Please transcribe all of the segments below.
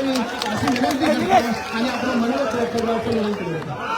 करावी अशी विनंती आणि आपलं मनोरथ करतो.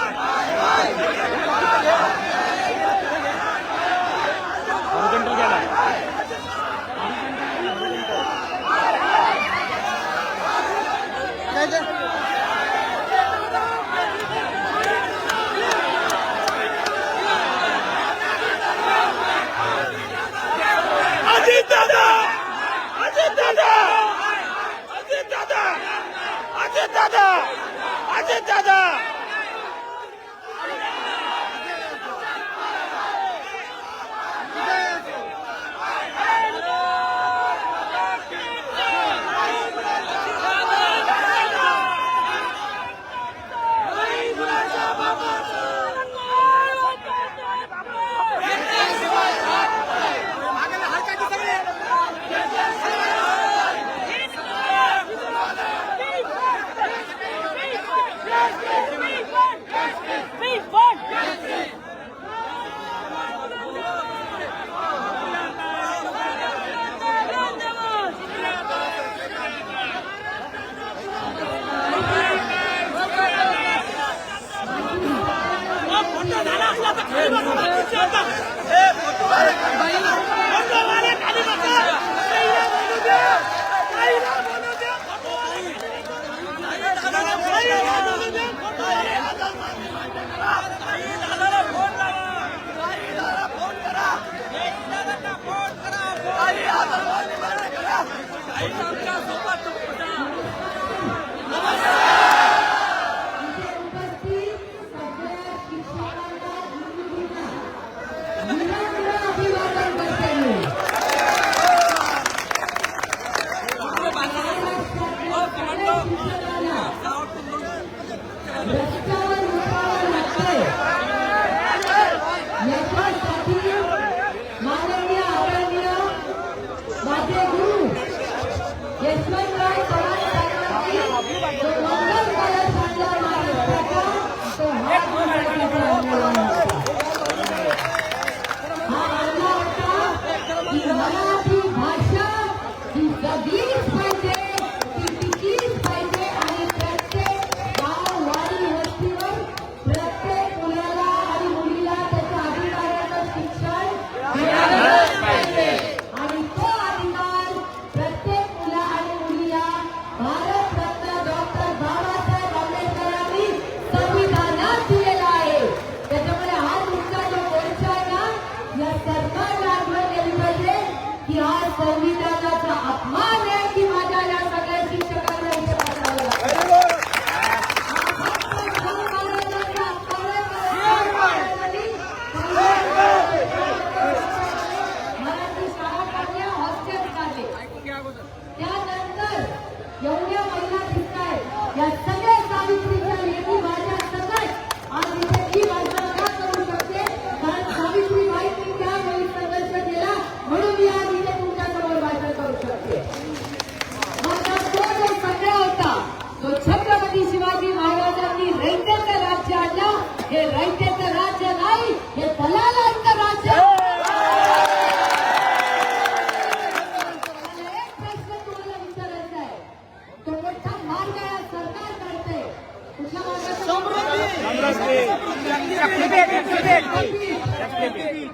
Thank you.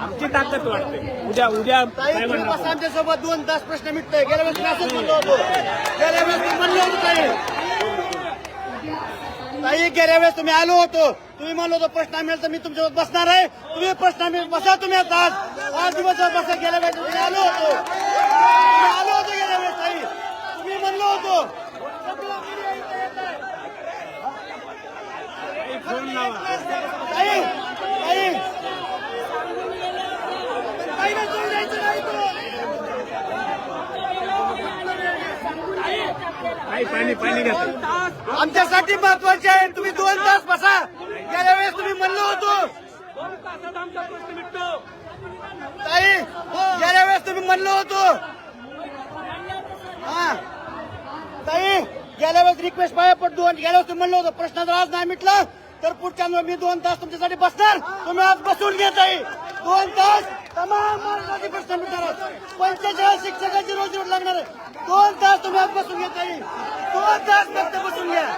आमची ताकद वाटते उद्या उद्या? बसा आमच्यासोबत. दोन तास प्रश्न मिटतोय. गेल्या वेळेस मी असंच म्हणलो होतो. गेल्या वेळेस म्हणलो होतो ताई. गेल्या वेळेस तुम्ही आलो होतो. तुम्ही म्हणलो होतो प्रश्न मिळेल तर मी तुमच्यासोबत बसणार आहे. तुम्ही प्रश्न मिळेल बसा तुम्ही आता. आज पाच दिवस बसा गेल्या वेळेस तुम्ही आलो होतो. आलो होतो गेल्या वेळेस ताई. तुम्ही म्हणलो होतो. आमच्यासाठी महत्त्वाचे आहे. तुम्ही दोन तास बसा. गेल्या वेळेस तुम्ही म्हणलो होतो. ताई गेल्या वेळेस तुम्ही म्हणलो होतो. हा. ताई गेल्या वेळेस रिक्वेस्ट पाहिजे पण दोन गेल्या वेळेस तुम्ही म्हणलो होतो. प्रश्न आज नाही मिटला. तर पुढच्या मी दोन तास तुमच्यासाठी बसणार. तुम्ही आज बसून घेत आहे. दोन तास तमाम महाराष्ट्राचे प्रश्न मिटणार पंचेचाळीस शिक्षकाची रोजी रोज लागणार आहे. दोन तास तुम्ही आज बसून घेत आहे. दोन तास फक्त बसून घ्या.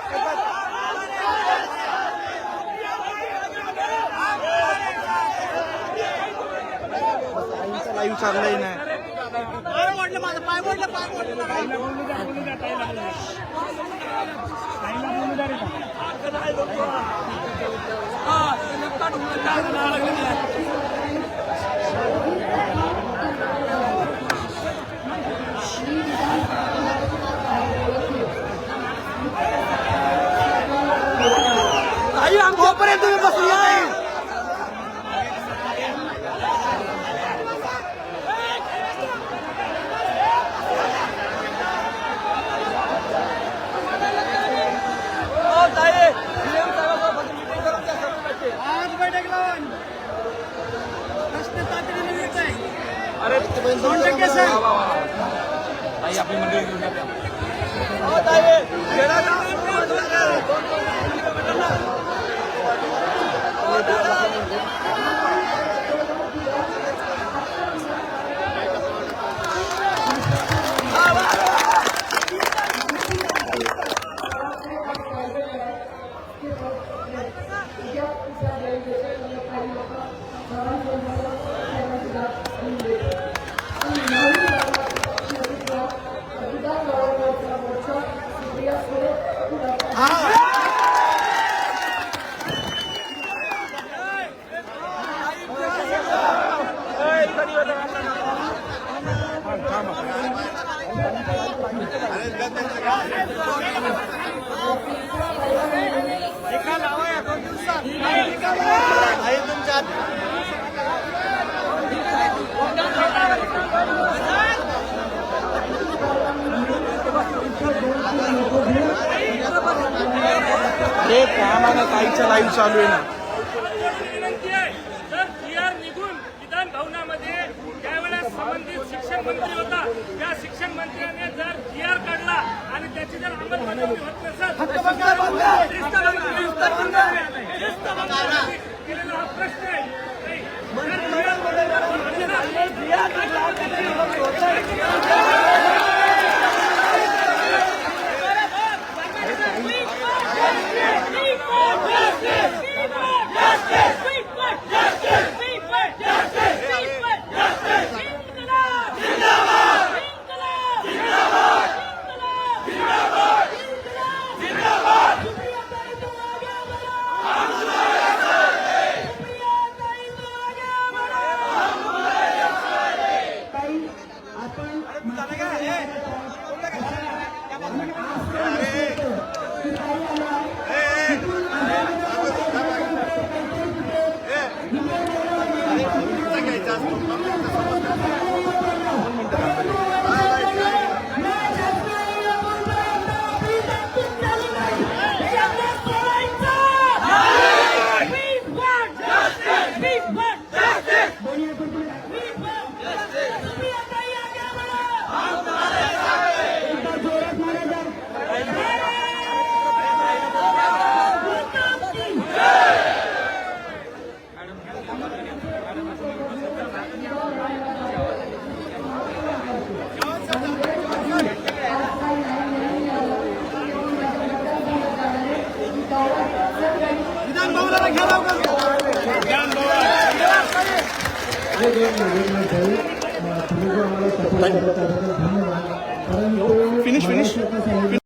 लाईव्ह चाललंय ना. पाय मोडलं माझं पाय मोडलं पाय मोडलं तोपर्यंत तुम्ही बसून घ्या ताई. आज बैठक लावून प्रश्न तातडीने मिळतंय अरे दोन टक्के सर. आपली मंडळी घेऊन या. कामाला काहीचं लाईव्ह चालू आहे ना. मंत्र्याने जर जी आर काढला आणि त्याची जर अंमलबजावणी होत नसेल केलेला हा प्रश्न आहे. Finish, finish.